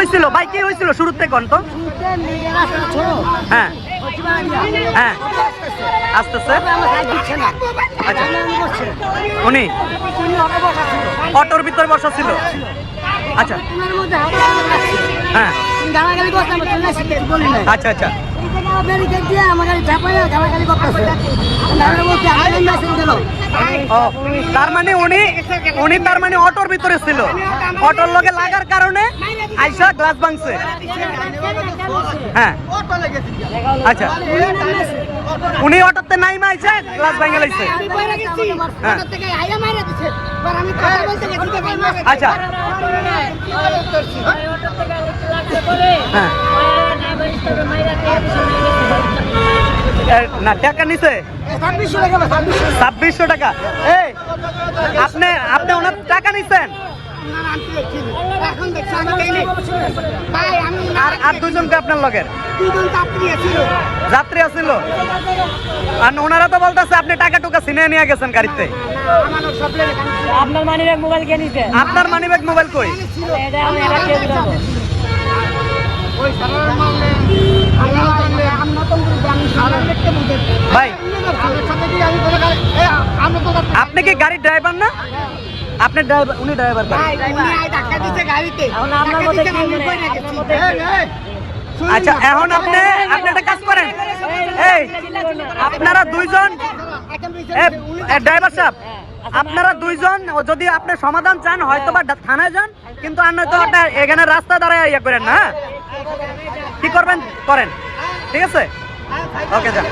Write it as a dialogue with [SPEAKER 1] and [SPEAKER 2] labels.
[SPEAKER 1] হয়েছিল ভাই, কি হয়েছিল শুরুতে কোন তো হ্যাঁ। হ্যাঁ। আসতেছে। আচ্ছা। উনি? অটোর ভিতরে বসা ছিল। আচ্ছা। হ্যাঁ। আচ্ছা আচ্ছা। তার মানে উনি উনি তার মানে অটোর ভিতরে ছিল। অটোর লগে লাগার কারণে আইসা গ্লাস ভাঙছে। হ্যাঁ। আচ্ছা। উনি অটোতে নাই মাইছে গ্লাস ভাঙে লাইছে। হ্যাঁ। আচ্ছা। হ্যাঁ। না টাকা নিছে।
[SPEAKER 2] ছাব্বিশশো টাকা ছাব্বিশশো।
[SPEAKER 1] এই আপনি আপনি ওনার টাকা নিছেন
[SPEAKER 2] এখন দেখছি আমি দেইনি ভাই আমি
[SPEAKER 1] আর আর দুজনকে আপনার লগের?
[SPEAKER 2] দুজন যাত্রী ছিল
[SPEAKER 1] যাত্রী আছিল? আর ওনারা তো বলতেছে আপনি টাকা টুকা ছিনে নিয়ে গেছেন গাড়িতে।
[SPEAKER 3] আপনার মানি ব্যাগ মোবাইল কে নিতে
[SPEAKER 1] আপনার মানি ব্যাগ মোবাইল কই? ভাই।
[SPEAKER 2] আমার সাথে কি আমি কোনো গাড়ি এ আমরা তো
[SPEAKER 1] আপনি কি গাড়ির ড্রাইভার না? আপনি ড্রাইভার উনি ড্রাইভার
[SPEAKER 3] আপনার মনে হয়? আপনার
[SPEAKER 1] আচ্ছা এখন আপনি আপনি একটা কাজ করেন এই আপনারা দুইজন ড্রাইভার সাহেব আপনারা দুইজন ও যদি আপনি সমাধান চান হয়তো বা থানায় যান কিন্তু আর নয়তো এখানে রাস্তা দাঁড়ায় ইয়ে করেন না হ্যাঁ? কি করবেন করেন ঠিক আছে ওকে যান